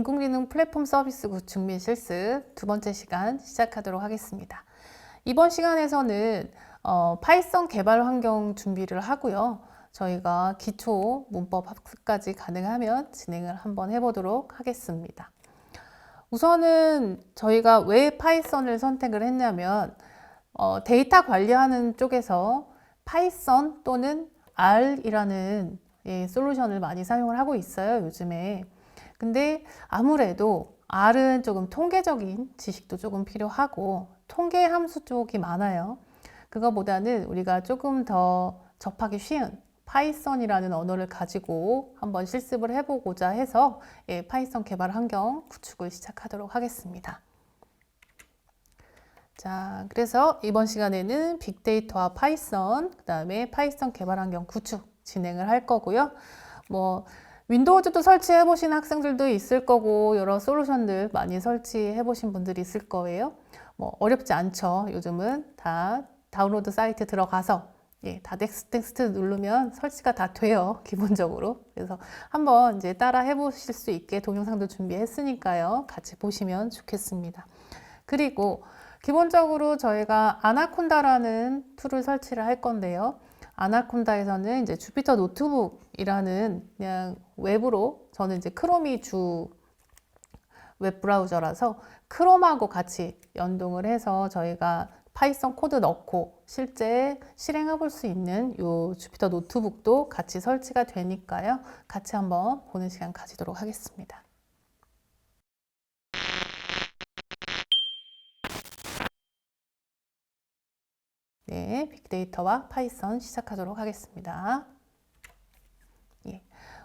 인공지능 플랫폼 서비스 구축 및 실습 두 번째 시간 시작하도록 하겠습니다. 이번 시간에서는 어, 파이썬 개발 환경 준비를 하고요. 저희가 기초 문법 학습까지 가능하면 진행을 한번 해보도록 하겠습니다. 우선은 저희가 왜 파이썬을 선택을 했냐면 어, 데이터 관리하는 쪽에서 파이썬 또는 R이라는 예, 솔루션을 많이 사용을 하고 있어요, 요즘에. 근데 아무래도 R은 조금 통계적인 지식도 조금 필요하고 통계 함수 쪽이 많아요. 그거보다는 우리가 조금 더 접하기 쉬운 파이썬이라는 언어를 가지고 한번 실습을 해보고자 해서 예, 파이썬 개발 환경 구축을 시작하도록 하겠습니다. 자, 그래서 이번 시간에는 빅데이터와 파이썬, 그 다음에 파이썬 개발 환경 구축 진행을 할 거고요. 뭐, 윈도우즈도 설치해 보신 학생들도 있을 거고, 여러 솔루션들 많이 설치해 보신 분들이 있을 거예요. 뭐, 어렵지 않죠. 요즘은 다 다운로드 사이트 들어가서, 예, 다 넥스트 넥스트 누르면 설치가 다 돼요. 기본적으로. 그래서 한번 이제 따라 해 보실 수 있게 동영상도 준비했으니까요. 같이 보시면 좋겠습니다. 그리고 기본적으로 저희가 아나콘다라는 툴을 설치를 할 건데요. 아나콘다에서는 이제 주피터 노트북이라는 그냥 웹으로 저는 이제 크롬이 주 웹 브라우저라서 크롬하고 같이 연동을 해서 저희가 파이썬 코드 넣고 실제 실행해 볼 수 있는 요 주피터 노트북도 같이 설치가 되니까요. 같이 한번 보는 시간 가지도록 하겠습니다. 네, 빅데이터와 파이썬 시작하도록 하겠습니다.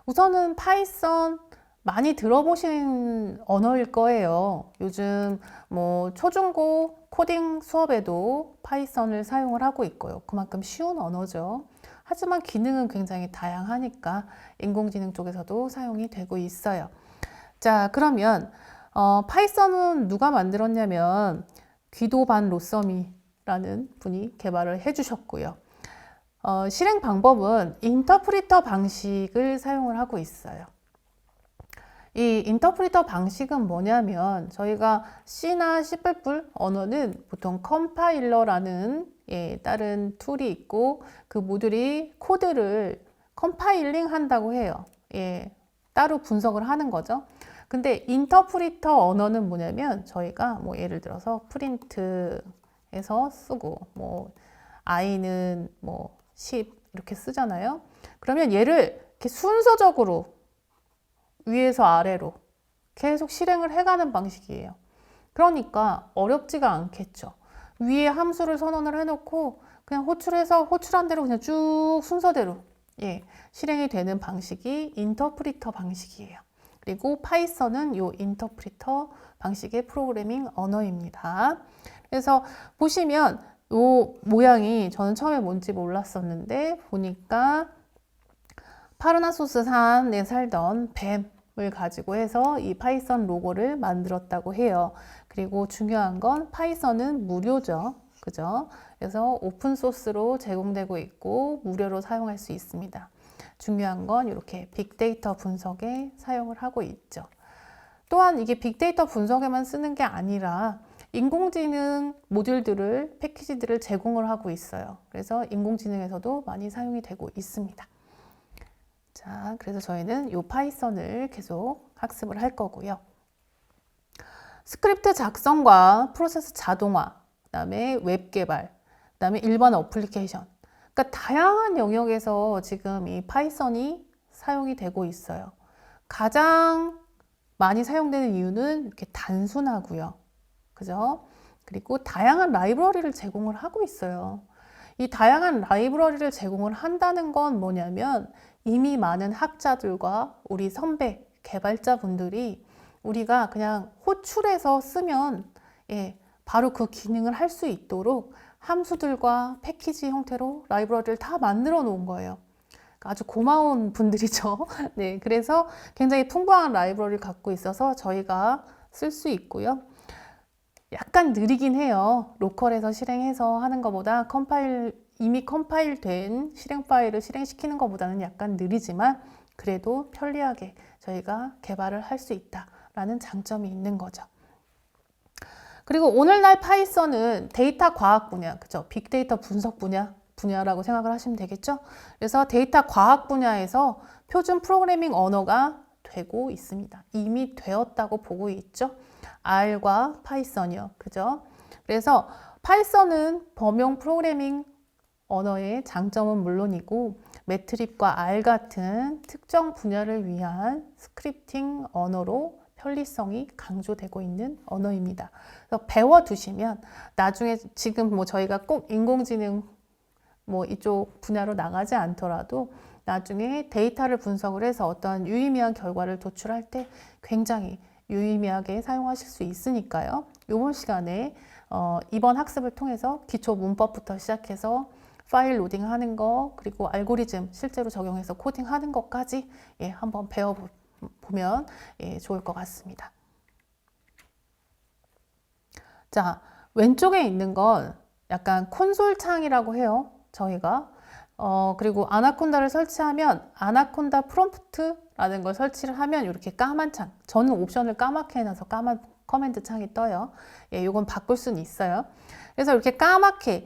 예. 우선은 파이썬 많이 들어보신 언어일 거예요. 요즘 뭐 초중고 코딩 수업에도 파이썬을 사용을 하고 있고요. 그만큼 쉬운 언어죠. 하지만 기능은 굉장히 다양하니까 인공지능 쪽에서도 사용이 되고 있어요. 자, 그러면 어, 파이썬은 누가 만들었냐면 귀도반 로서미라는 분이 개발을 해주셨고요. 어, 실행 방법은 인터프리터 방식을 사용을 하고 있어요. 이 인터프리터 방식은 뭐냐면 저희가 C나 C++ 언어는 보통 컴파일러라는 예, 다른 툴이 있고 그 모듈이 코드를 컴파일링 한다고 해요. 예, 따로 분석을 하는 거죠. 근데 인터프리터 언어는 뭐냐면 저희가 뭐 예를 들어서 프린트에서 쓰고 뭐 i는 뭐 10 이렇게 쓰잖아요. 그러면 얘를 이렇게 순서적으로 위에서 아래로 계속 실행을 해가는 방식이에요. 그러니까 어렵지가 않겠죠. 위에 함수를 선언을 해놓고 그냥 호출해서 호출한 대로 그냥 쭉 순서대로 예, 실행이 되는 방식이 인터프리터 방식이에요. 그리고 파이썬은 요 인터프리터 방식의 프로그래밍 언어입니다. 그래서 보시면 요 모양이 저는 처음에 뭔지 몰랐었는데 보니까 파르나소스 산에 살던 뱀을 가지고 해서 이 파이썬 로고를 만들었다고 해요. 그리고 중요한 건 파이썬은 무료죠. 그죠? 그래서 오픈 소스로 제공되고 있고 무료로 사용할 수 있습니다. 중요한 건 이렇게 빅데이터 분석에 사용을 하고 있죠. 또한 이게 빅데이터 분석에만 쓰는 게 아니라 인공지능 모듈들을 패키지들을 제공을 하고 있어요. 그래서 인공지능에서도 많이 사용이 되고 있습니다. 자, 그래서 저희는 이 파이썬을 계속 학습을 할 거고요. 스크립트 작성과 프로세스 자동화, 그다음에 웹 개발, 그다음에 일반 어플리케이션. 그러니까 다양한 영역에서 지금 이 파이썬이 사용이 되고 있어요. 가장 많이 사용되는 이유는 이렇게 단순하고요. 그죠? 그리고 다양한 라이브러리를 제공을 하고 있어요. 이 다양한 라이브러리를 제공을 한다는 건 뭐냐면 이미 많은 학자들과 우리 선배 개발자분들이 우리가 그냥 호출해서 쓰면 예, 바로 그 기능을 할 수 있도록 함수들과 패키지 형태로 라이브러리를 다 만들어 놓은 거예요. 아주 고마운 분들이죠. 네, 그래서 굉장히 풍부한 라이브러리를 갖고 있어서 저희가 쓸 수 있고요. 약간 느리긴 해요. 로컬에서 실행해서 하는 것보다 컴파일 이미 컴파일 된 실행 파일을 실행시키는 것보다는 약간 느리지만 그래도 편리하게 저희가 개발을 할 수 있다. 라는 장점이 있는 거죠. 그리고 오늘날 파이썬은 데이터 과학 분야, 그죠? 빅데이터 분석 분야, 분야라고 생각을 하시면 되겠죠? 그래서 데이터 과학 분야에서 표준 프로그래밍 언어가 되고 있습니다. 이미 되었다고 보고 있죠? R과 파이썬이요. 그죠? 그래서 파이썬은 범용 프로그래밍 언어의 장점은 물론이고 매트릭과 R 같은 특정 분야를 위한 스크립팅 언어로 편리성이 강조되고 있는 언어입니다. 그래서 배워두시면 나중에 지금 뭐 저희가 꼭 인공지능 뭐 이쪽 분야로 나가지 않더라도 나중에 데이터를 분석을 해서 어떤 유의미한 결과를 도출할 때 굉장히 유의미하게 사용하실 수 있으니까요. 이번 시간에 어, 이번 학습을 통해서 기초 문법부터 시작해서 파일 로딩하는 거 그리고 알고리즘 실제로 적용해서 코딩하는 것까지 예, 한번 배워보면 예, 좋을 것 같습니다. 자 왼쪽에 있는 건 약간 콘솔 창이라고 해요. 저희가 어, 그리고 아나콘다를 설치하면 아나콘다 프롬프트 라는 걸 설치를 하면 이렇게 까만 창. 저는 옵션을 까맣게 해놔서 까만 커맨드 창이 떠요. 예, 이건 바꿀 수는 있어요. 그래서 이렇게 까맣게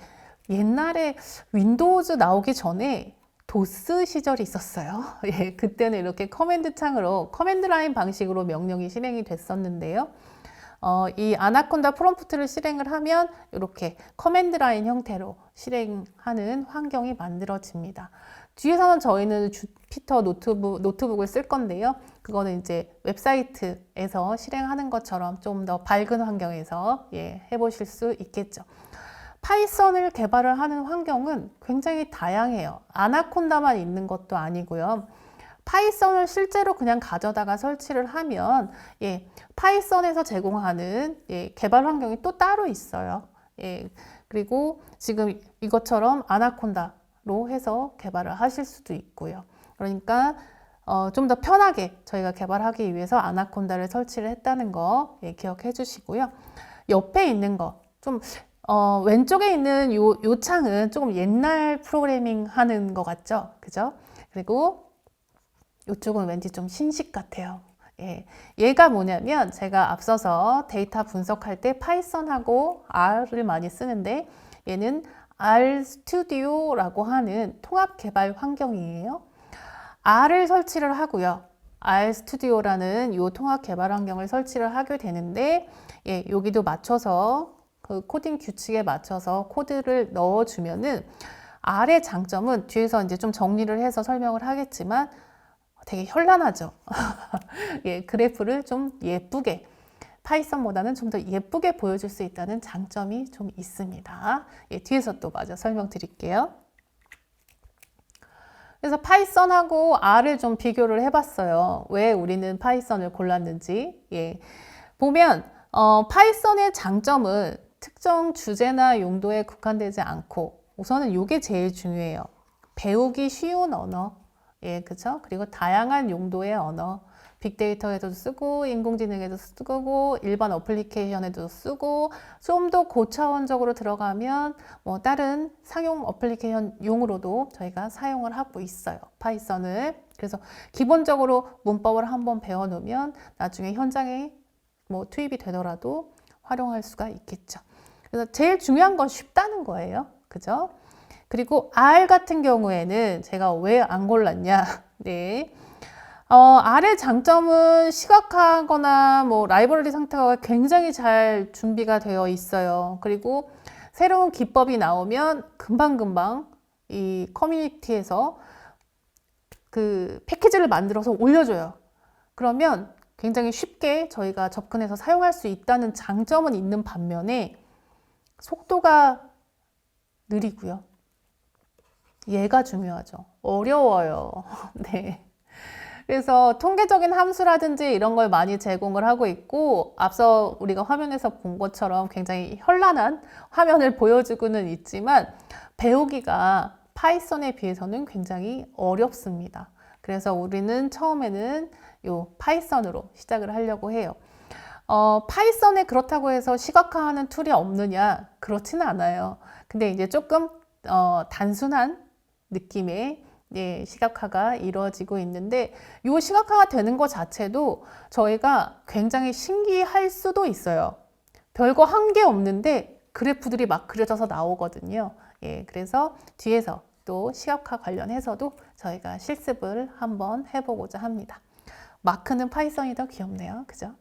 옛날에 윈도우즈 나오기 전에 도스 시절이 있었어요. 예, 그때는 이렇게 커맨드 창으로 커맨드 라인 방식으로 명령이 실행이 됐었는데요. 어, 이 아나콘다 프롬프트를 실행을 하면 이렇게 커맨드 라인 형태로 실행하는 환경이 만들어집니다. 뒤에서는 저희는 주피터 노트북, 노트북을 쓸 건데요. 그거는 이제 웹사이트에서 실행하는 것처럼 좀 더 밝은 환경에서 예, 해보실 수 있겠죠. 파이썬을 개발을 하는 환경은 굉장히 다양해요. 아나콘다만 있는 것도 아니고요. 파이썬을 실제로 그냥 가져다가 설치를 하면 예, 파이썬에서 제공하는 예, 개발 환경이 또 따로 있어요. 예, 그리고 지금 이것처럼 아나콘다 로 해서 개발을 하실 수도 있고요. 그러니까 어, 좀 더 편하게 저희가 개발하기 위해서 아나콘다를 설치를 했다는 거 예, 기억해 주시고요. 옆에 있는 거, 좀 어, 왼쪽에 있는 요, 요 창은 조금 옛날 프로그래밍 하는 것 같죠? 그죠? 그리고 이쪽은 왠지 좀 신식 같아요. 예, 얘가 뭐냐면 제가 앞서서 데이터 분석할 때 파이썬하고 R을 많이 쓰는데 얘는 R 스튜디오라고 하는 통합 개발 환경이에요. R을 설치를 하고요. R 스튜디오라는 이 통합 개발 환경을 설치를 하게 되는데 예, 여기도 맞춰서 그 코딩 규칙에 맞춰서 코드를 넣어 주면은 R의 장점은 뒤에서 이제 좀 정리를 해서 설명을 하겠지만 되게 현란하죠. 예, 그래프를 좀 예쁘게 파이썬보다는 좀 더 예쁘게 보여줄 수 있다는 장점이 좀 있습니다. 예, 뒤에서 또 마저 설명드릴게요. 그래서 파이썬하고 R을 좀 비교를 해봤어요. 왜 우리는 파이썬을 골랐는지. 예, 보면 어, 파이썬의 장점은 특정 주제나 용도에 국한되지 않고 우선은 이게 제일 중요해요. 배우기 쉬운 언어. 예, 그쵸? 그리고 다양한 용도의 언어. 빅데이터에도 쓰고, 인공지능에도 쓰고, 일반 어플리케이션에도 쓰고, 좀 더 고차원적으로 들어가면 뭐 다른 상용 어플리케이션 용으로도 저희가 사용을 하고 있어요. 파이썬을. 그래서 기본적으로 문법을 한번 배워 놓으면 나중에 현장에 뭐 투입이 되더라도 활용할 수가 있겠죠. 그래서 제일 중요한 건 쉽다는 거예요. 그죠? 그리고 R 같은 경우에는 제가 왜 안 골랐냐? 네. 어, R의 장점은 시각화하거나 뭐 라이브러리 상태가 굉장히 잘 준비가 되어 있어요. 그리고 새로운 기법이 나오면 금방금방 이 커뮤니티에서 그 패키지를 만들어서 올려줘요. 그러면 굉장히 쉽게 저희가 접근해서 사용할 수 있다는 장점은 있는 반면에 속도가 느리고요. 얘가 중요하죠. 어려워요. 네. 그래서 통계적인 함수라든지 이런 걸 많이 제공을 하고 있고 앞서 우리가 화면에서 본 것처럼 굉장히 현란한 화면을 보여주고는 있지만 배우기가 파이썬에 비해서는 굉장히 어렵습니다. 그래서 우리는 처음에는 요 파이썬으로 시작을 하려고 해요. 어, 파이썬에 그렇다고 해서 시각화하는 툴이 없느냐? 그렇지는 않아요. 근데 이제 조금 어, 단순한 느낌의 예, 시각화가 이루어지고 있는데 이 시각화가 되는 것 자체도 저희가 굉장히 신기할 수도 있어요. 별거 한 게 없는데 그래프들이 막 그려져서 나오거든요. 예, 그래서 뒤에서 또 시각화 관련해서도 저희가 실습을 한번 해보고자 합니다. 마크는 파이썬이 더 귀엽네요. 그죠?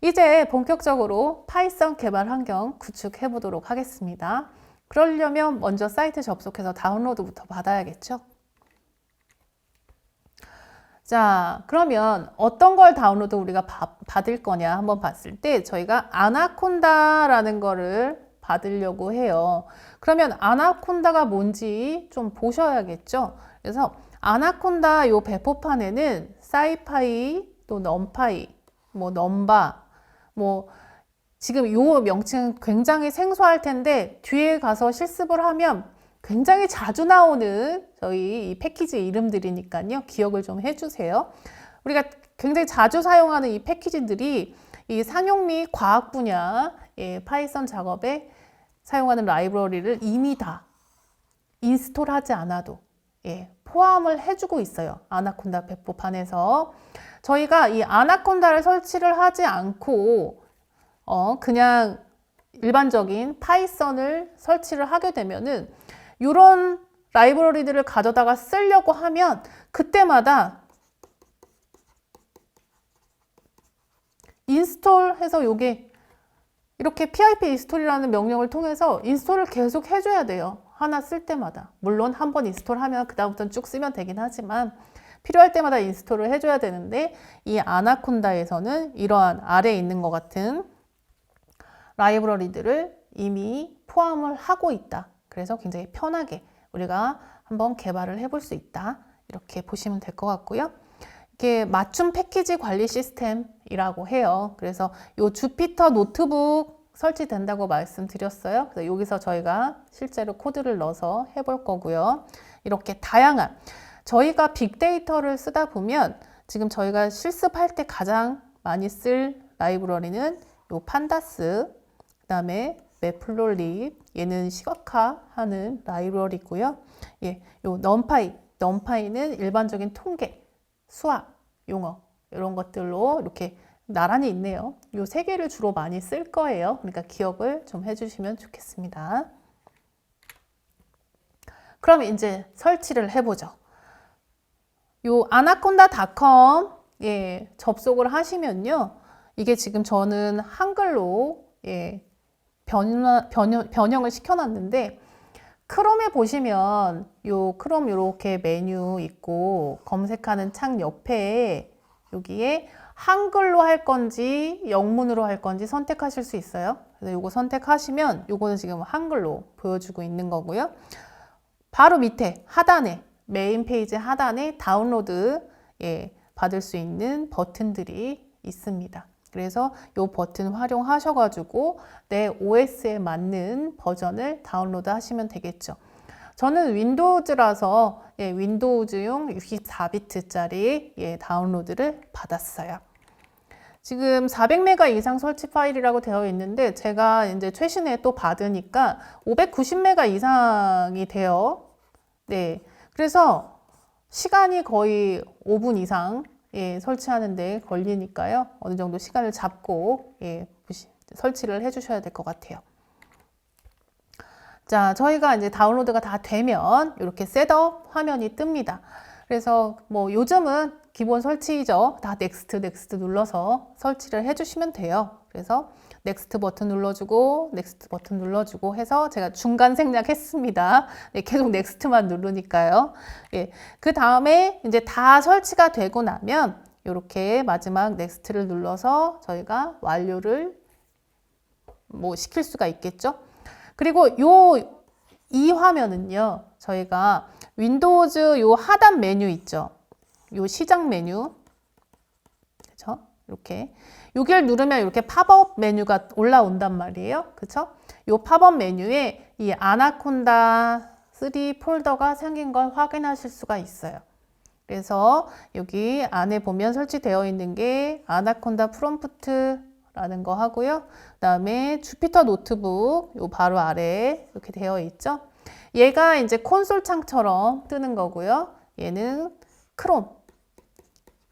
이제 본격적으로 파이썬 개발 환경 구축해 보도록 하겠습니다. 그러려면 먼저 사이트 접속해서 다운로드부터 받아야겠죠? 자, 그러면 어떤 걸 다운로드 우리가 바- 받을 거냐 한번 봤을 때 저희가 아나콘다라는 거를 받으려고 해요. 그러면 아나콘다가 뭔지 좀 보셔야겠죠? 그래서 아나콘다 요 배포판에는 사이파이 또 넘파이 뭐 넘바 뭐 지금 요 명칭은 굉장히 생소할 텐데 뒤에 가서 실습을 하면 굉장히 자주 나오는 저희 이 패키지 이름들이니까요. 기억을 좀 해주세요. 우리가 굉장히 자주 사용하는 이 패키지들이 이 상용 및 과학 분야 예, 파이썬 작업에 사용하는 라이브러리를 이미 다 인스톨하지 않아도 예, 포함을 해주고 있어요. 아나콘다 배포판에서 저희가 이 아나콘다를 설치를 하지 않고 어, 그냥 일반적인 파이썬을 설치를 하게 되면은 이런 라이브러리들을 가져다가 쓰려고 하면 그때마다 인스톨해서 요게 이렇게 pip 인스톨이라는 명령을 통해서 인스톨을 계속 해줘야 돼요. 하나 쓸 때마다. 물론 한 번 인스톨하면 그 다음부터는 쭉 쓰면 되긴 하지만 필요할 때마다 인스톨을 해줘야 되는데 이 아나콘다에서는 이러한 아래에 있는 것 같은 라이브러리들을 이미 포함을 하고 있다. 그래서 굉장히 편하게 우리가 한번 개발을 해볼 수 있다. 이렇게 보시면 될 것 같고요. 이게 맞춤 패키지 관리 시스템이라고 해요. 그래서 요 주피터 노트북 설치된다고 말씀드렸어요. 그래서 여기서 저희가 실제로 코드를 넣어서 해볼 거고요. 이렇게 다양한 저희가 빅데이터를 쓰다 보면 지금 저희가 실습할 때 가장 많이 쓸 라이브러리는 요 판다스, 그 다음에 매플롤립, 얘는 시각화하는 라이브러리고요. 예, 요 넘파이, 넘파이는 일반적인 통계, 수학, 용어 이런 것들로 이렇게 나란히 있네요. 요세 개를 주로 많이 쓸 거예요. 그러니까 기억을 좀 해주시면 좋겠습니다. 그럼 이제 설치를 해보죠. 요 아나콘다닷컴 예, 접속을 하시면요. 이게 지금 저는 한글로 예, 변화, 변형, 변형을 시켜놨는데 크롬에 보시면 요 크롬 요렇게 메뉴 있고 검색하는 창 옆에 여기에 한글로 할 건지 영문으로 할 건지 선택하실 수 있어요. 그래서 요거 선택하시면 요거는 지금 한글로 보여주고 있는 거고요. 바로 밑에 하단에 메인 페이지 하단에 다운로드 예, 받을 수 있는 버튼들이 있습니다. 그래서 이 버튼 활용하셔가지고 내 OS에 맞는 버전을 다운로드 하시면 되겠죠. 저는 윈도우즈라서 예, 윈도우즈용 64비트짜리 예, 다운로드를 받았어요. 지금 400메가 이상 설치 파일이라고 되어 있는데 제가 이제 최신에 또 받으니까 590메가 이상이 돼요. 네. 그래서 시간이 거의 5분 이상 예, 설치하는데 걸리니까요. 어느 정도 시간을 잡고 예, 설치를 해 주셔야 될 것 같아요. 자, 저희가 이제 다운로드가 다 되면 이렇게 셋업 화면이 뜹니다. 그래서 뭐 요즘은 기본 설치죠. 다 넥스트 넥스트 눌러서 설치를 해주시면 돼요. 그래서 넥스트 버튼 눌러주고 넥스트 버튼 눌러주고 해서 제가 중간 생략했습니다. 네, 계속 넥스트만 누르니까요. 예, 그 다음에 이제 다 설치가 되고 나면 이렇게 마지막 넥스트를 눌러서 저희가 완료를 뭐 시킬 수가 있겠죠. 그리고 요 이 화면은요, 저희가 윈도우즈 요 하단 메뉴 있죠. 요 시작 메뉴. 그렇죠? 이렇게 여기를 누르면 이렇게 팝업 메뉴가 올라온단 말이에요. 그렇죠? 요 팝업 메뉴에 이 아나콘다 3 폴더가 생긴 걸 확인하실 수가 있어요. 그래서 여기 안에 보면 설치되어 있는 게 아나콘다 프롬프트 라는 거 하고요. 그 다음에 주피터 노트북 요 바로 아래 이렇게 되어 있죠. 얘가 이제 콘솔 창처럼 뜨는 거고요. 얘는 크롬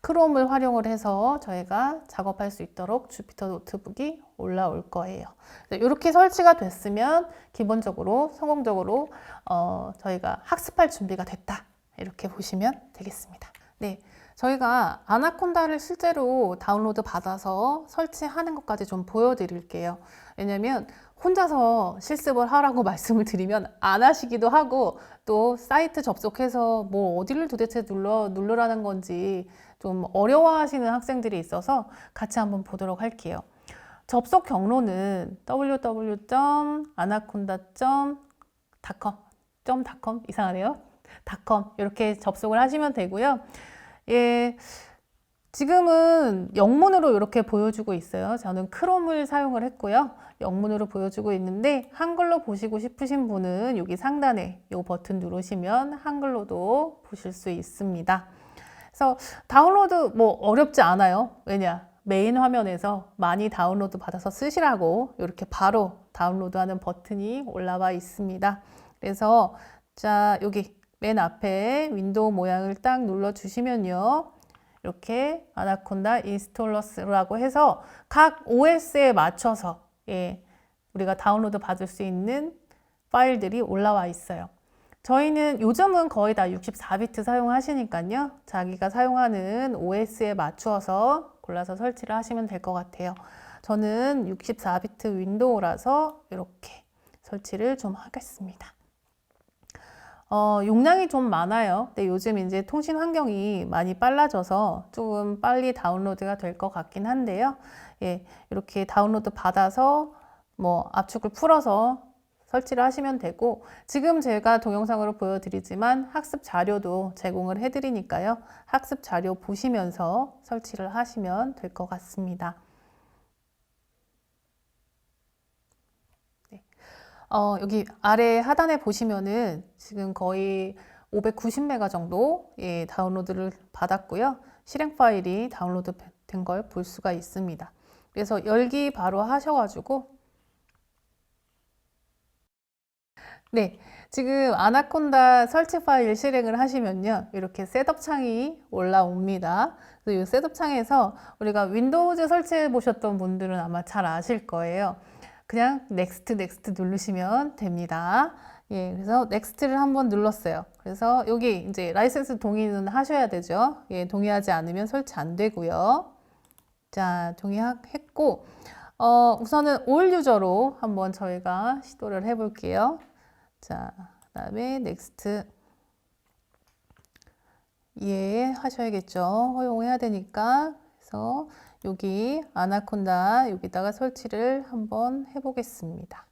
크롬을 활용을 해서 저희가 작업할 수 있도록 주피터 노트북이 올라올 거예요. 이렇게 설치가 됐으면 기본적으로 성공적으로 어, 저희가 학습할 준비가 됐다. 이렇게 보시면 되겠습니다. 네. 저희가 아나콘다를 실제로 다운로드 받아서 설치하는 것까지 좀 보여드릴게요. 왜냐면 혼자서 실습을 하라고 말씀을 드리면 안 하시기도 하고 또 사이트 접속해서 뭐 어디를 도대체 눌러 누르라는 건지 좀 어려워하시는 학생들이 있어서 같이 한번 보도록 할게요. 접속 경로는 www.anaconda.com .com 이상하네요. .com 이렇게 접속을 하시면 되고요. 예, 지금은 영문으로 이렇게 보여주고 있어요. 저는 크롬을 사용을 했고요. 영문으로 보여주고 있는데 한글로 보시고 싶으신 분은 여기 상단에 이 버튼 누르시면 한글로도 보실 수 있습니다. 그래서 다운로드 뭐 어렵지 않아요. 왜냐? 메인 화면에서 많이 다운로드 받아서 쓰시라고 이렇게 바로 다운로드하는 버튼이 올라와 있습니다. 그래서 자 여기 맨 앞에 윈도우 모양을 딱 눌러 주시면요. 이렇게 아나콘다 인스톨러스라고 해서 각 OS에 맞춰서 예, 우리가 다운로드 받을 수 있는 파일들이 올라와 있어요. 저희는 요즘은 거의 다 64비트 사용하시니까요. 자기가 사용하는 OS에 맞추어서 골라서 설치를 하시면 될 것 같아요. 저는 64비트 윈도우라서 이렇게 설치를 좀 하겠습니다. 어, 용량이 좀 많아요. 근데 요즘 이제 통신 환경이 많이 빨라져서 조금 빨리 다운로드가 될 것 같긴 한데요. 예, 이렇게 다운로드 받아서 뭐 압축을 풀어서 설치를 하시면 되고 지금 제가 동영상으로 보여드리지만 학습 자료도 제공을 해드리니까요. 학습 자료 보시면서 설치를 하시면 될 것 같습니다. 어, 여기 아래 하단에 보시면은 지금 거의 590메가 정도 예, 다운로드를 받았고요. 실행 파일이 다운로드 된 걸 볼 수가 있습니다. 그래서 열기 바로 하셔가지고 네, 지금 아나콘다 설치 파일 실행을 하시면요. 이렇게 셋업 창이 올라옵니다. 이 셋업 창에서 우리가 윈도우즈 설치해 보셨던 분들은 아마 잘 아실 거예요. 그냥 넥스트 넥스트 누르시면 됩니다. 예, 그래서 넥스트를 한번 눌렀어요. 그래서 여기 이제 라이센스 동의는 하셔야 되죠. 예, 동의하지 않으면 설치 안 되고요. 자, 동의했고 어, 우선은 올 유저로 한번 저희가 시도를 해볼게요. 자, 그다음에 넥스트 예 하셔야겠죠. 허용해야 되니까 그래서 여기 아나콘다 여기다가 설치를 한번 해보겠습니다.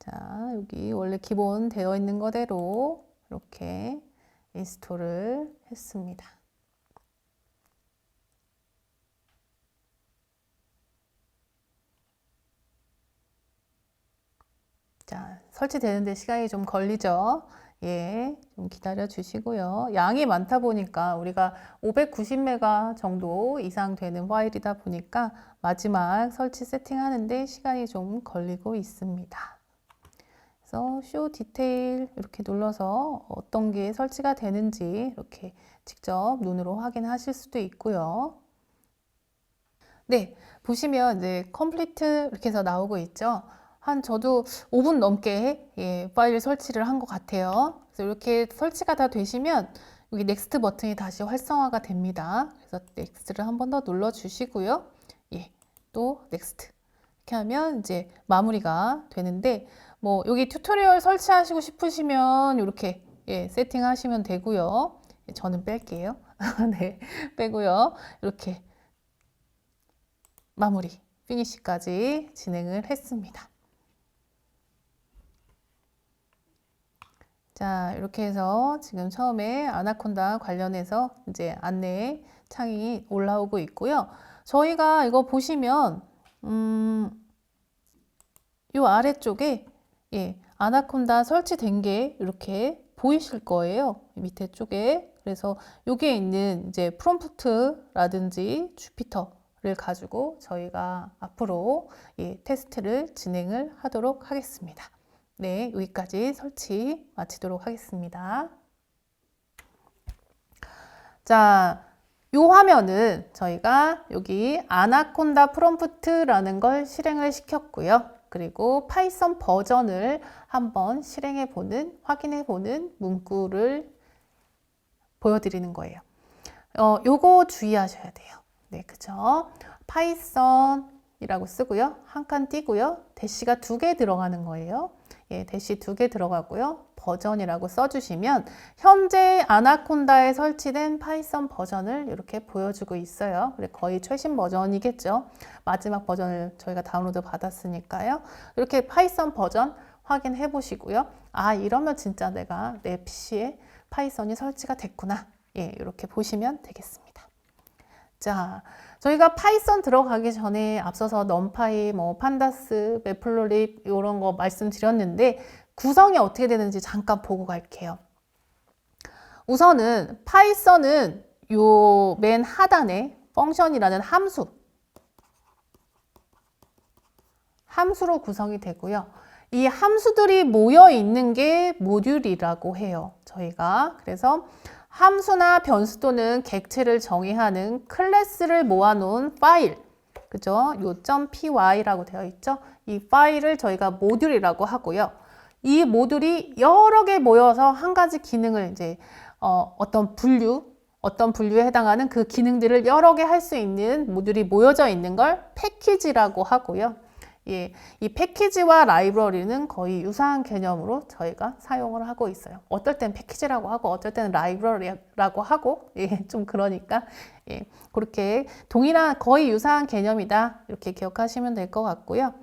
자, 여기 원래 기본 되어 있는 거대로 이렇게 인스톨을 했습니다. 자, 설치되는데 시간이 좀 걸리죠. 예, 좀 기다려 주시고요. 양이 많다 보니까 우리가 590메가 정도 이상 되는 파일이다 보니까 마지막 설치 세팅하는데 시간이 좀 걸리고 있습니다. 그래서 쇼 디테일 이렇게 눌러서 어떤 게 설치가 되는지 이렇게 직접 눈으로 확인하실 수도 있고요. 네, 보시면 이제 컴플리트 이렇게 해서 나오고 있죠. 한 저도 5분 넘게 예, 파일 설치를 한 것 같아요. 그래서 이렇게 설치가 다 되시면 여기 넥스트 버튼이 다시 활성화가 됩니다. 그래서 넥스트를 한 번 더 눌러 주시고요. 예, 또 넥스트 이렇게 하면 이제 마무리가 되는데 뭐 여기 튜토리얼 설치하시고 싶으시면 이렇게 예, 세팅하시면 되고요. 예, 저는 뺄게요. 네, 빼고요. 이렇게 마무리 피니시까지 진행을 했습니다. 자, 이렇게 해서 지금 처음에 아나콘다 관련해서 이제 안내 창이 올라오고 있고요. 저희가 이거 보시면, 음, 요 아래쪽에, 예, 아나콘다 설치된 게 이렇게 보이실 거예요. 밑에 쪽에. 그래서 여기에 있는 이제 프롬프트라든지 주피터 를 가지고 저희가 앞으로 이 테스트를 진행을 하도록 하겠습니다. 네, 여기까지 설치 마치도록 하겠습니다. 자, 이 화면은 저희가 여기 아나콘다 프롬프트라는 걸 실행을 시켰고요. 그리고 파이썬 버전을 한번 실행해 보는, 확인해 보는 문구를 보여드리는 거예요. 어, 요거 주의하셔야 돼요. 네, 그죠? 파이썬이라고 쓰고요. 한 칸 띄고요. 대시가 두 개 들어가는 거예요. 예, 대시 두 개 들어가고요. 버전이라고 써주시면 현재 아나콘다에 설치된 파이썬 버전을 이렇게 보여주고 있어요. 거의 최신 버전이겠죠. 마지막 버전을 저희가 다운로드 받았으니까요. 이렇게 파이썬 버전 확인해 보시고요. 아, 이러면 진짜 내가 내 PC에 파이썬이 설치가 됐구나. 예, 이렇게 보시면 되겠습니다. 자, 저희가 파이썬 들어가기 전에 앞서서 넘파이, 뭐 판다스, 매플로립 이런 거 말씀드렸는데 구성이 어떻게 되는지 잠깐 보고 갈게요. 우선은 파이썬은 요 맨 하단에 펑션이라는 함수 함수로 구성이 되고요. 이 함수들이 모여 있는 게 모듈이라고 해요. 저희가 그래서 함수나 변수 또는 객체를 정의하는 클래스를 모아놓은 파일, 그죠? 요 .py라고 되어 있죠? 이 파일을 저희가 모듈이라고 하고요. 이 모듈이 여러 개 모여서 한 가지 기능을 이제 어, 어떤 분류, 어떤 분류에 해당하는 그 기능들을 여러 개 할 수 있는 모듈이 모여져 있는 걸 패키지라고 하고요. 예, 이 패키지와 라이브러리는 거의 유사한 개념으로 저희가 사용을 하고 있어요. 어떨 땐 패키지라고 하고 어떨 때는 라이브러리라고 하고 예, 좀 그러니까 예, 그렇게 동일한 거의 유사한 개념이다 이렇게 기억하시면 될 것 같고요.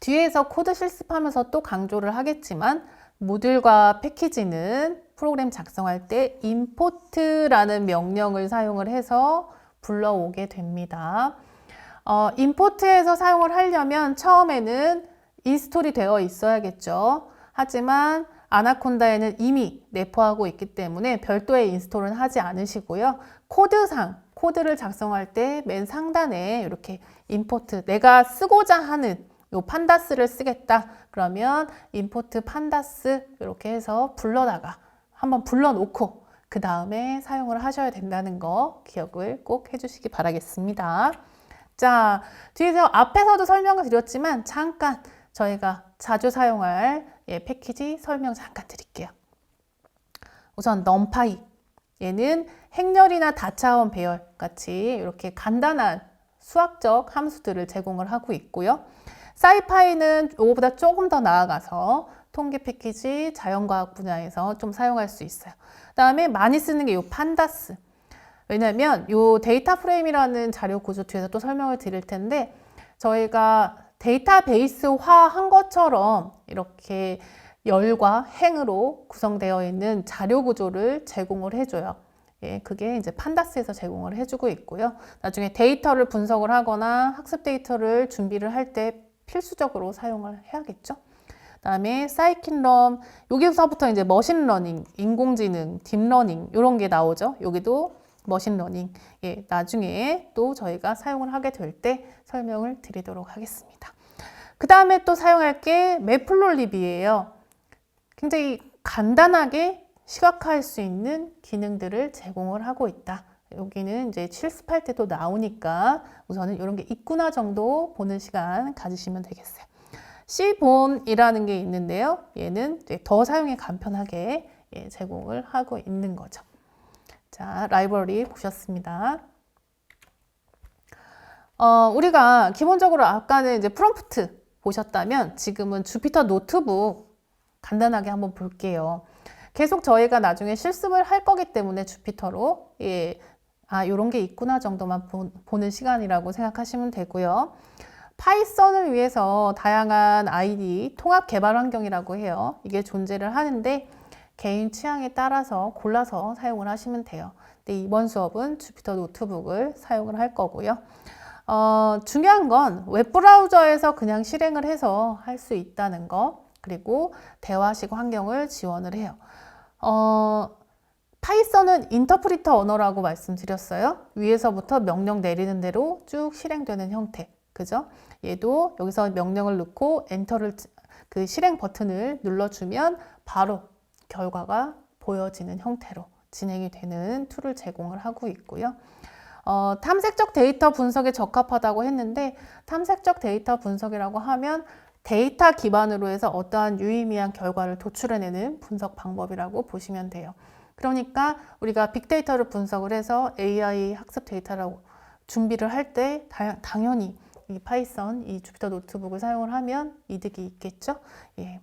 뒤에서 코드 실습하면서 또 강조를 하겠지만 모듈과 패키지는 프로그램 작성할 때 import라는 명령을 사용을 해서 불러오게 됩니다. 어, 임포트에서 사용을 하려면 처음에는 인스톨이 되어 있어야겠죠. 하지만 아나콘다에는 이미 내포하고 있기 때문에 별도의 인스톨은 하지 않으시고요. 코드상, 코드를 작성할 때 맨 상단에 이렇게 임포트, 내가 쓰고자 하는 요 판다스를 쓰겠다. 그러면 임포트 판다스 이렇게 해서 불러다가 한번 불러놓고 그 다음에 사용을 하셔야 된다는 거 기억을 꼭 해주시기 바라겠습니다. 자, 뒤에서 앞에서도 설명을 드렸지만 잠깐 저희가 자주 사용할 예, 패키지 설명 잠깐 드릴게요. 우선 넘파이 얘는 행렬이나 다차원 배열 같이 이렇게 간단한 수학적 함수들을 제공을 하고 있고요. 사이파이는 이거보다 조금 더 나아가서 통계 패키지, 자연과학 분야에서 좀 사용할 수 있어요. 그 다음에 많이 쓰는 게 이 판다스. 왜냐면 이 데이터 프레임이라는 자료 구조 뒤에서 또 설명을 드릴 텐데 저희가 데이터베이스화 한 것처럼 이렇게 열과 행으로 구성되어 있는 자료 구조를 제공을 해줘요. 예, 그게 이제 판다스에서 제공을 해주고 있고요. 나중에 데이터를 분석을 하거나 학습 데이터를 준비를 할 때 필수적으로 사용을 해야겠죠. 그다음에 사이킨럼 여기서부터 이제 머신러닝, 인공지능, 딥러닝 이런 게 나오죠. 여기도 머신러닝 예, 나중에 또 저희가 사용을 하게 될 때 설명을 드리도록 하겠습니다. 그 다음에 또 사용할 게 매플롤립이에요. 굉장히 간단하게 시각화할 수 있는 기능들을 제공을 하고 있다. 여기는 이제 실습할 때도 나오니까 우선은 이런 게 있구나 정도 보는 시간 가지시면 되겠어요. C본이라는 게 있는데요. 얘는 더 사용이 간편하게 예, 제공을 하고 있는 거죠. 자, 라이브러리 보셨습니다. 어, 우리가 기본적으로 아까는 이제 프롬프트 보셨다면 지금은 주피터 노트북 간단하게 한번 볼게요. 계속 저희가 나중에 실습을 할 거기 때문에 주피터로 예, 아, 요런 게 있구나 정도만 보, 보는 시간이라고 생각하시면 되고요. 파이썬을 위해서 다양한 아이디 통합 개발 환경이라고 해요. 이게 존재를 하는데 개인 취향에 따라서 골라서 사용을 하시면 돼요. 근데 이번 수업은 주피터 노트북을 사용을 할 거고요. 어, 중요한 건 웹브라우저에서 그냥 실행을 해서 할 수 있다는 거, 그리고 대화식 환경을 지원을 해요. 어, 파이썬은 인터프리터 언어라고 말씀드렸어요. 위에서부터 명령 내리는 대로 쭉 실행되는 형태. 그죠? 얘도 여기서 명령을 넣고 엔터를 치- 그 실행 버튼을 눌러주면 바로 결과가 보여지는 형태로 진행이 되는 툴을 제공을 하고 있고요. 어, 탐색적 데이터 분석에 적합하다고 했는데 탐색적 데이터 분석이라고 하면 데이터 기반으로 해서 어떠한 유의미한 결과를 도출해내는 분석 방법이라고 보시면 돼요. 그러니까 우리가 빅데이터를 분석을 해서 AI 학습 데이터라고 준비를 할 때 당연히 이 파이썬, 이 주피터 노트북을 사용을 하면 이득이 있겠죠. 예.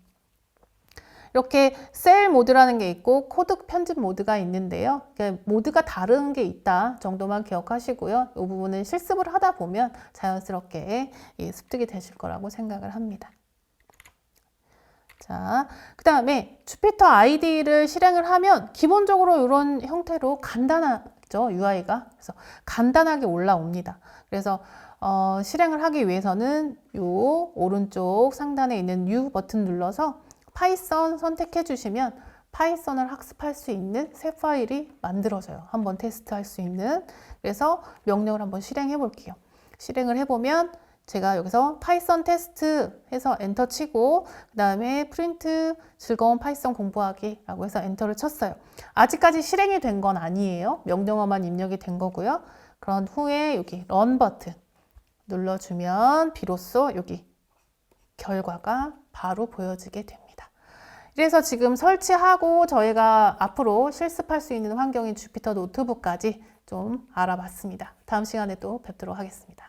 이렇게 셀 모드라는 게 있고 코드 편집 모드가 있는데요. 모드가 다른 게 있다 정도만 기억하시고요. 이 부분은 실습을 하다 보면 자연스럽게 예, 습득이 되실 거라고 생각을 합니다. 자, 그 다음에 주피터 아이디를 실행을 하면 기본적으로 이런 형태로 간단하죠, UI가. 그래서 간단하게 올라옵니다. 그래서 어, 실행을 하기 위해서는 요 오른쪽 상단에 있는 New 버튼 눌러서 파이썬 선택해 주시면 파이썬을 학습할 수 있는 새 파일이 만들어져요. 한번 테스트할 수 있는. 그래서 명령을 한번 실행해 볼게요. 실행을 해보면 제가 여기서 파이썬 테스트 해서 엔터 치고 그 다음에 프린트 즐거운 파이썬 공부하기 라고 해서 엔터를 쳤어요. 아직까지 실행이 된 건 아니에요. 명령어만 입력이 된 거고요. 그런 후에 여기 런 버튼 눌러주면 비로소 여기 결과가 바로 보여지게 됩니다. 그래서 지금 설치하고 저희가 앞으로 실습할 수 있는 환경인 주피터 노트북까지 좀 알아봤습니다. 다음 시간에 또 뵙도록 하겠습니다.